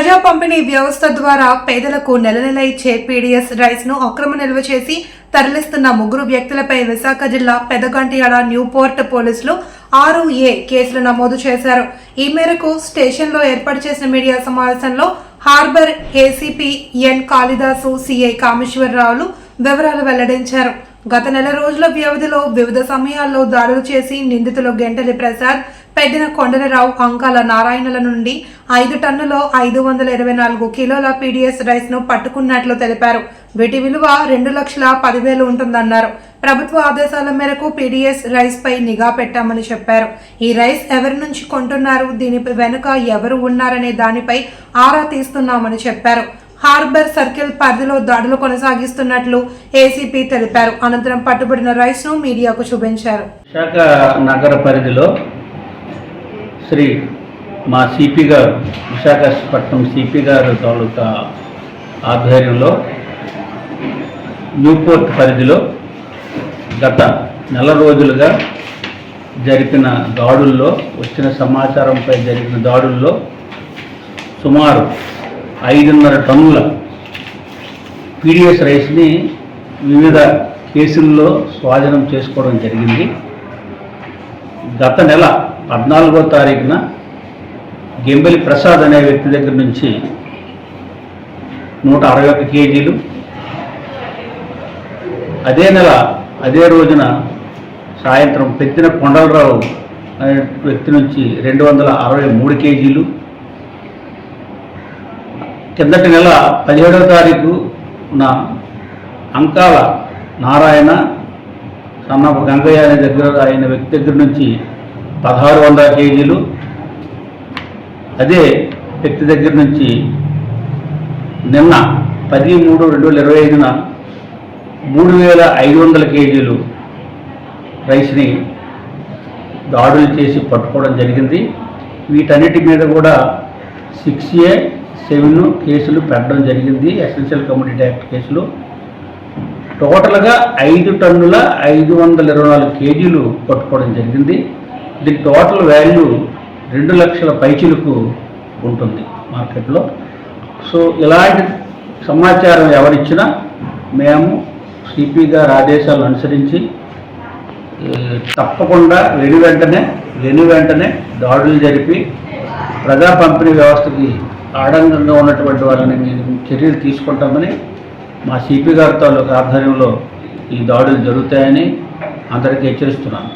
ప్రజా పంపిణీ వ్యవస్థ ద్వారా పేదలకు నెల నెల ఇచ్చే పీడీఎస్ రైస్ను అక్రమ నిల్వ చేసి తరలిస్తున్న ముగ్గురు వ్యక్తులపై విశాఖ జిల్లా పెదగంటియాడ న్యూపోర్ట్ పోలీసులు ఆరు ఏ కేసులు నమోదు చేశారు. ఈ మేరకు స్టేషన్లో ఏర్పాటు చేసిన మీడియా సమావేశంలో harbour ACP N Kalidasu CI కామేశ్వరరావులు వివరాలు వెల్లడించారు. గత నెల రోజుల వ్యవధిలో వివిధ సమయాల్లో దాడులు చేసి నిందితులు గెంటలి ప్రసాద్ పెద్దిన కొండలరావు అంకాల నారాయణల నుండి ఐదు టన్నులో ఐదు వందల ఇరవై నాలుగు కిలోల పీడిఎస్ రైస్ను పట్టుకున్నట్లు తెలిపారు. వీటి విలువ రెండు లక్షల పదివేలు ఉంటుందన్నారు. ప్రభుత్వ ఆదేశాల మేరకు పీడిఎస్ రైస్ పై నిఘా పెట్టామని చెప్పారు. ఈ రైస్ ఎవరి నుంచి కొంటున్నారు? దీని వెనుక ఎవరు ఉన్నారనే దానిపై ఆరా తీస్తున్నామని చెప్పారు. హార్బర్ సర్కిల్ పరిధిలో దాడులు కొనసాగిస్తున్నట్లు ఏసీపీ తెలిపారు. అనంతరం పట్టుబడిన రైస్ను మీడియాకు చూపించారు. విశాఖ నగర పరిధిలో శ్రీ మా సిపి గారు విశాఖపట్నం సిపి గారు తాలూకా ఆధ్వర్యంలో న్యూపోర్ట్ పరిధిలో గత నెల రోజులుగా జరిపిన దాడుల్లో వచ్చిన సమాచారంపై జరిగిన దాడుల్లో సుమారు ఐదున్నర టన్నుల పీడిఎస్ రైస్ని వివిధ కేసుల్లో స్వాధీనం చేసుకోవడం జరిగింది. గత నెల పద్నాలుగో తారీఖున గెంబెలి ప్రసాద్ అనే వ్యక్తి దగ్గర నుంచి నూట అరవై ఒక కేజీలు. అదే నెల అదే రోజున సాయంత్రం పెద్దిన కొండలరావు అనే వ్యక్తి నుంచి రెండు వందల అరవై మూడు కేజీలు. కిందటి నెల పదిహేడవ తారీఖు అంకాల నారాయణ సన్నపు గంగయ్య అనే దగ్గర ఆయన వ్యక్తి దగ్గర నుంచి పదహారు వందల కేజీలు అదే వ్యక్తి దగ్గర నుంచి నిన్న పది మూడు రెండు వేల ఇరవై ఐదున మూడు వేల ఐదు వందల కేజీలు రైస్ని దాడులు చేసి పట్టుకోవడం జరిగింది. వీటన్నిటి మీద కూడా సిక్స్ ఏ సెవెన్ కేసులు పెట్టడం జరిగింది. ఎసెన్షియల్ కమ్యూనిటీ యాక్ట్ కేసులు. టోటల్గా ఐదు టన్నుల ఐదు వందల ఇరవై నాలుగు కేజీలు పట్టుకోవడం జరిగింది. దీని టోటల్ వాల్యూ రెండు లక్షల పైచీలకు ఉంటుంది మార్కెట్లో. సో ఇలాంటి సమాచారం ఎవరిచ్చినా మేము సిపి గారి ఆదేశాలను అనుసరించి తప్పకుండా వెను వెంటనే వెను వెంటనే దాడులు జరిపి ప్రజా పంపిణీ వ్యవస్థకి ఆడంగంగా ఉన్నటువంటి వాళ్ళని మేము చర్యలు తీసుకుంటామని మా సిపి గారి తాలూకు ఆధ్వర్యంలో ఈ దాడులు జరుగుతాయని అందరికీ హెచ్చరిస్తున్నాను.